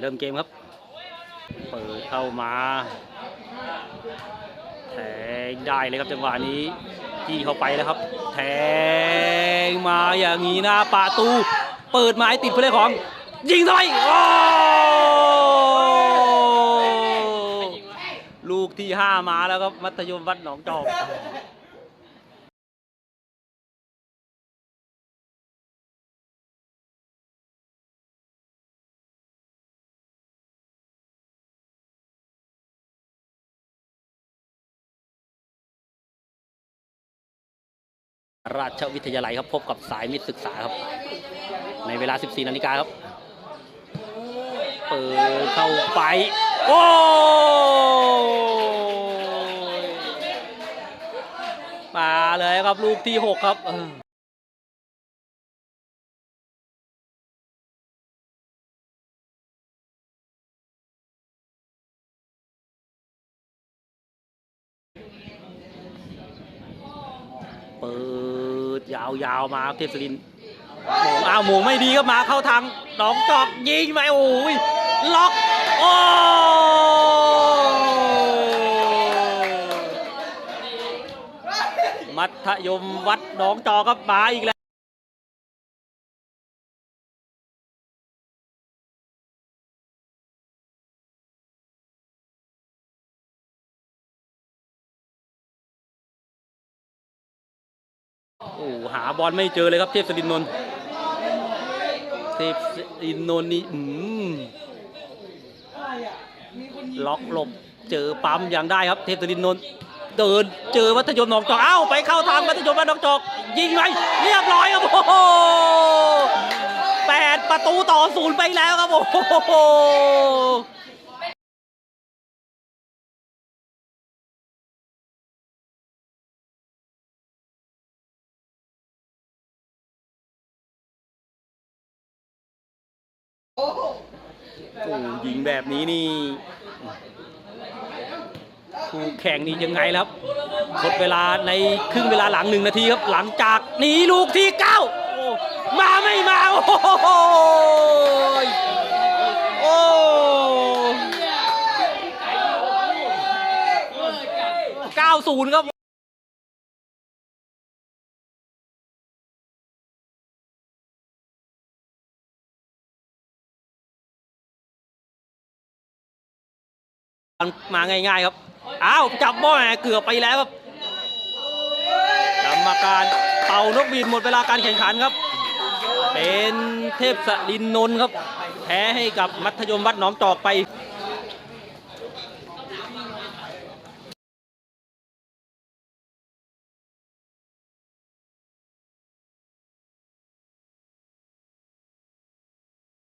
เริ่มเกมครับ เปิดเข้ามาแทงได้เลยครับจังหวะนี้จี้เข้าไปแล้วครับ แทงมาอย่างนี้น้าประตู เปิดไม้ติดผู้เล่นของ ยิงทำไมโอ้ลูกที่5มาแล้วครับมัธยมวัดหนองจอก ราชวิทยาลัยครับพบกับสายมิตรศึกษาครับ ในเวลา 14 นาฬิกาครับ เปิดเข้าไป โอ้มาเลยครับลูกที่ 6 ครับเออเปิด ยาวๆมาวมาเทพศรินทร์โมงอ้าวโมงไม่ดีก็มาเข้าทางน้องจอกยิงไปโอ้ยล็อกโอ้มัธยมวัดหนองจอกครับมาอีกแล้ว โอ้หาบอลไม่เจอเลยครับเทพสรินนนท์เทพสรินนนท์นี่อืมล็อกหลบเจอปั๊มอย่างได้ครับ เทพสรินนนท์เดินเจอวัฒยมหนองจอกเอ้าไปเข้าทางวัฒยมบ้านหนองจอก ยิงไงเรียบร้อยครับโอ้โหแปดประตูต่อศูนย์ไปแล้วครับโอ้โห โอ้ยิงแบบนี้นี่คู่แข่งนี่ยังไงครับหมดเวลาในครึ่งเวลาหลังหนึ่งนาทีครับ หลังจากหนีลูกที่เก้ามาไม่มา โอ้โหโอ้เก้าศูนย์ครับ มาง่ายๆครับ อ้าวจับบ่อแหมเกือบไปแล้วครับกรรมการเป่านกหวีดหมดเวลาการแข่งขันครับ เป็นเทพสลินทร์นนท์ครับ แพ้ให้กับมัธยมวัดหนองจอกไป